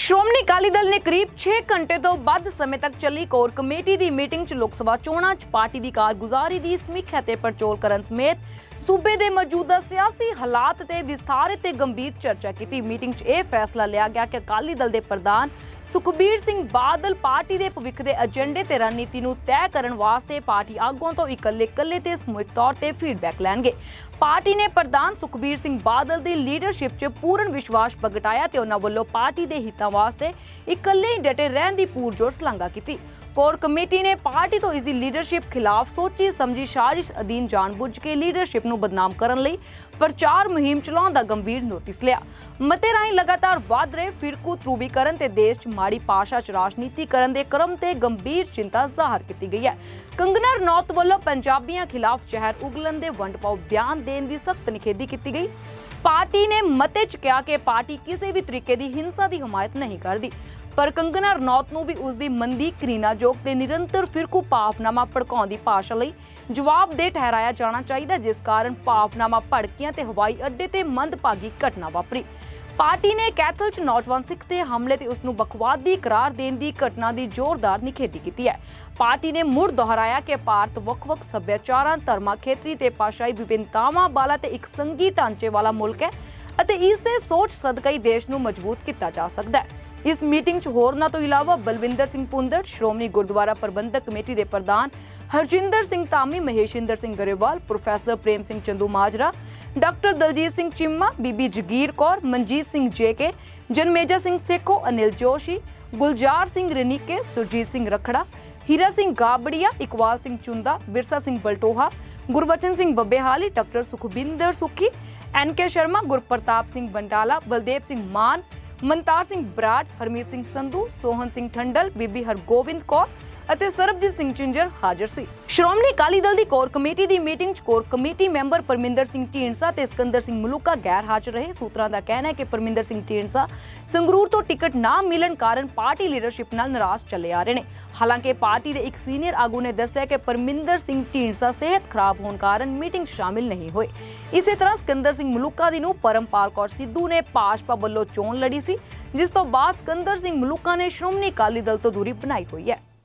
ਸ਼੍ਰੋਮਣੀ ਅਕਾਲੀ ਦਲ ਨੇ ਕਰੀਬ 6 ਘੰਟੇ ਤੋਂ ਵੱਧ ਸਮੇਂ ਤੱਕ ਚੱਲੀ ਕੋਰ ਕਮੇਟੀ ਦੀ ਮੀਟਿੰਗ 'ਚ ਲੋਕ ਸਭਾ ਚੋਣਾਂ 'ਚ ਪਾਰਟੀ ਦੀ ਕਾਰਗੁਜ਼ਾਰੀ ਦੀ ਸਮੀਖਿਆ ਤੇ ਪੜਚੋਲ ਕਰਨ ਸਮੇਤ ਸੂਬੇ ਦੇ ਮੌਜੂਦਾ ਸਿਆਸੀ ਹਾਲਾਤ ਤੇ ਵਿਸਥਾਰਿਤ ਤੇ ਗੰਭੀਰ ਚਰਚਾ ਕੀਤੀ। ਮੀਟਿੰਗ 'ਚ ਇਹ ਫੈਸਲਾ ਲਿਆ ਗਿਆ ਕਿ ਅਕਾਲੀ ਦਲ ਦੇ ਪ੍ਰਧਾਨ ਸੁਖਬੀਰ ਸਿੰਘ ਬਾਦਲ ਪਾਰਟੀ ਦੇ ਭਵਿੱਖ ਦੇ ਏਜੰਡੇ ਤੇ ਰਣਨੀਤੀ ਨੂੰ ਤੈਅ ਕਰਨ ਵਾਸਤੇ ਪਾਰਟੀ ਆਗੂਆਂ ਤੋਂ ਇਕੱਲੇ-ਇਕੱਲੇ ਤੇ ਸਮੂਹਿਕ ਤੌਰ ਤੇ ਫੀਡਬੈਕ ਲੈਣਗੇ। ਪਾਰਟੀ ਨੇ ਪ੍ਰਧਾਨ ਸੁਖਬੀਰ ਸਿੰਘ ਬਾਦਲ ਦੀ ਲੀਡਰਸ਼ਿਪ 'ਚ ਪੂਰਨ ਵਿਸ਼ਵਾਸ ਪ੍ਰਗਟਾਇਆ ਤੇ ਉਹਨਾਂ ਵੱਲੋਂ ਪਾਰਟੀ ਦੇ ਹਿੱਤਾਂ ਵਾਸਤੇ ਇਕੱਲੇ ਹੀ ਡਟੇ ਰਹਿਣ ਦੀ ਪੂਰਜੋਰ ਸ਼ਲਾਘਾ ਕੀਤੀ। ਕੋਰ ਕਮੇਟੀ ਨੇ ਪਾਰਟੀ ਤੋਂ ਇਸ ਦੀ ਲੀਡਰਸ਼ਿਪ ਖਿਲਾਫ ਸੋਚੀ, ਸਮਝੀ, ਸਾਜ਼ਿਸ਼ ਅਧੀਨ ਜਾਣਬੁੱਝ ਕੇ ਲੀਡਰਸ਼ਿਪ ਨੂੰ ਬਦਨਾਮ ਕਰਨ ਲਈ ਪ੍ਰਚਾਰ ਮੁਹਿੰਮ ਚਲਾਉਣ ਦਾ ਗੰਭੀਰ ਨੋਟਿਸ ਲਿਆ। ਮਤੇ ਰਾਹੀਂ ਲਗਾਤਾਰ ਵਧ ਰਹੇ ਫਿਰਕੂ ਧਰੂਵੀਕਰਨ ਤੇ ਦੇਸ਼ 'ਚ ਮਾੜੀ ਭਾਸ਼ਾ 'ਚ ਰਾਜਨੀਤੀ ਦੇ ਕ੍ਰਮ ਤੇ ਗੰਭੀਰ ਚਿੰਤਾ ਜ਼ਾਹਰ ਕੀਤੀ ਗਈ ਹੈ। ਕੰਗਨਾ ਰਣੌਤ ਵੱਲੋਂ ਪੰਜਾਬੀਆਂ ਖਿਲਾਫ ਜ਼ਹਿਰ ਉਗਲਣ ਦੇ ਵੰਡ ਪਾਓ ਬਿਆਨ ਦੇਣ ਦੀ ਸਖਤ ਨਿਖੇਧੀ ਕੀਤੀ ਗਈ। ਪਾਰਟੀ ਨੇ ਮਤੇ 'ਚ ਕਿਹਾ ਕਿ ਪਾਰਟੀ ਕਿਸੇ ਵੀ ਤਰੀਕੇ ਦੀ ਹਿੰਸਾ ਦੀ ਹਮਾਇਤ ਨਹੀਂ ਕਰਦੀ। ਪਰ ਕੰਗਨਾ ਰਣੌਤ ਨੂੰ ਵੀ ਉਸ ਦੀ ਮੰਦੀ ਕਰੀਨਾਯੋਗ ਤੇ ਨਿਰੰਤਰ ਫਿਰਕੂ ਭਾਵਨਾਮਾ ਭੜਕਾਉਣ ਦੀ ਭਾਸ਼ਾ ਲਈ ਜਵਾਬਦੇਹ ਠਹਿਰਾਇਆ ਜਾਣਾ ਚਾਹੀਦਾ, ਜਿਸ ਕਾਰਨ ਭਾਵਨਾਮਾ ਭੜਕੀਆਂ ਤੇ ਹਵਾਈ ਅੱਡੇ ਤੇ ਮੰਦਭਾਗੀ ਘਟਨਾ ਵਾਪਰੀ। ਪਾਰਟੀ ਨੇ ਕੈਥਲ 'ਚ ਨੌਜਵਾਨ ਸਿੱਖ ਤੇ ਹਮਲੇ ਤੇ ਉਸ ਨੂੰ ਬਖਵਾਦੀ ਕਰਾਰ ਦੇਣ ਦੀ ਘਟਨਾ ਦੀ ਜ਼ੋਰਦਾਰ ਨਿਖੇਧੀ ਕੀਤੀ ਹੈ। ਪਾਰਟੀ ਨੇ ਮੁੜ ਦੁਹਰਾਇਆ ਕਿ ਭਾਰਤ ਵੱਖ-ਵੱਖ ਸੱਭਿਆਚਾਰਾਂ, ਧਰਮਾਂ, ਖੇਤਰੀ ਤੇ ਭਾਸ਼ਾਈ ਵਿਭਿੰਨਤਾਵਾਂ ਵਾਲਾ ਤੇ ਇੱਕ ਸੰਘੀ ਢਾਂਚੇ ਵਾਲਾ ਮੁਲਕ ਹੈ ਅਤੇ ਇਸੇ ਸੋਚ ਸਦਕਾ ਹੀ ਦੇਸ਼ ਨੂੰ ਮਜ਼ਬੂਤ ਕੀਤਾ ਜਾ ਸਕਦਾ ਹੈ। ਇਸ ਮੀਟਿੰਗ 'ਚ ਹੋਰਨਾਂ ਤੋਂ ਇਲਾਵਾ ਬਲਵਿੰਦਰ ਸਿੰਘ ਪੁੰਦਰ ਸ਼੍ਰੋਮਣੀ ਗੁਰਦੁਆਰਾ ਪ੍ਰਬੰਧਕ ਕਮੇਟੀ ਦੇ ਪ੍ਰਧਾਨ, Harjinder Singh Dhami, Maheshinder Singh Grewal, professor Prem Singh Chandumajra, doctor Daljit Singh Cheema, Bibi Jagir Kaur, Manjit Singh GK, Janmeja Singh Sekhon, Anil Joshi, Gulzar Singh Ranike, Surjit Singh Rakhra, Hira Singh Gabria Iqbal Singh Jhunda, Virsa Singh Valtoha, Gurbachan Singh Babbehali, doctor Sukhwinder Sukhi, N K Sharma, Gurpratap Singh Bandala, Baldev Singh ਮਾਨ ਮਨਤਾਰ ਸਿੰਘ ਬਰਾੜ ਹਰਮੀਤ ਸਿੰਘ ਸੰਧੂ ਸੋਹਨ ਸਿੰਘ ਠੰਡਲ ਬੀਬੀ ਹਰਗੋਬਿੰਦ ਕੌਰ ਅਤੇ ਸਰਬਜੀਤ ਸਿੰਘ ਚਿੰਜਰ ਹਾਜ਼ਰ ਸੀ। ਸ਼੍ਰੋਮਣੀ ਅਕਾਲੀ ਦਲ ਦੀ core committee ਦੀ meeting 'ਚ core committee member Parminder Singh Dhindsa ਤੇ ਸਿਕੰਦਰ ਸਿੰਘ ਮਲੂਕਾ ਗੈਰ ਹਾਜ਼ਰ ਰਹੇ। ਸੂਤਰਾਂ ਦਾ ਕਹਿਣਾ ਹੈ ਕਿ ਪਰਮਿੰਦਰ ਸਿੰਘ ਢੀਂਡਸਾ ਸੰਗਰੂਰ ਤੋਂ ਟਿਕਟ ਨਾ ਮਿਲਣ ਕਾਰਨ ਪਾਰਟੀ ਲੀਡਰਸ਼ਿਪ ਨਾਲ ਨਾਰਾਜ਼ ਚੱਲੇ ਆ ਰਹੇ ਨੇ। ਹਾਲਾਂਕਿ ਪਾਰਟੀ ਦੇ ਇੱਕ ਸੀਨੀਅਰ ਆਗੂ ਨੇ ਦੱਸਿਆ ਕਿ ਪਰਮਿੰਦਰ ਸਿੰਘ ਢੀਂਡਸਾ ਸਿਹਤ ਖਰਾਬ ਹੋਣ ਕਾਰਨ ਮੀਟਿੰਗ ਸ਼ਾਮਿਲ ਨਹੀਂ ਹੋਏ। ਇਸੇ ਤਰ੍ਹਾਂ ਸਿਕੰਦਰ ਸਿੰਘ ਮਲੂਕਾ ਦੀ ਨੂੰ ਪਰਮਪਾਲ ਕੌਰ ਸਿੱਧੂ ਨੇ ਭਾਜਪਾ ਵੱਲੋਂ ਚੋਣ ਲੜੀ ਸੀ, ਜਿਸ ਤੋਂ ਬਾਅਦ ਸਿਕੰਦਰ ਸਿੰਘ ਮਲੂਕਾ ਨੇ ਸ਼੍ਰੋਮਣੀ ਅਕਾਲੀ ਦਲ ਤੋਂ ਦੂਰੀ ਬਣਾਈ ਹੋਈ ਹੈ।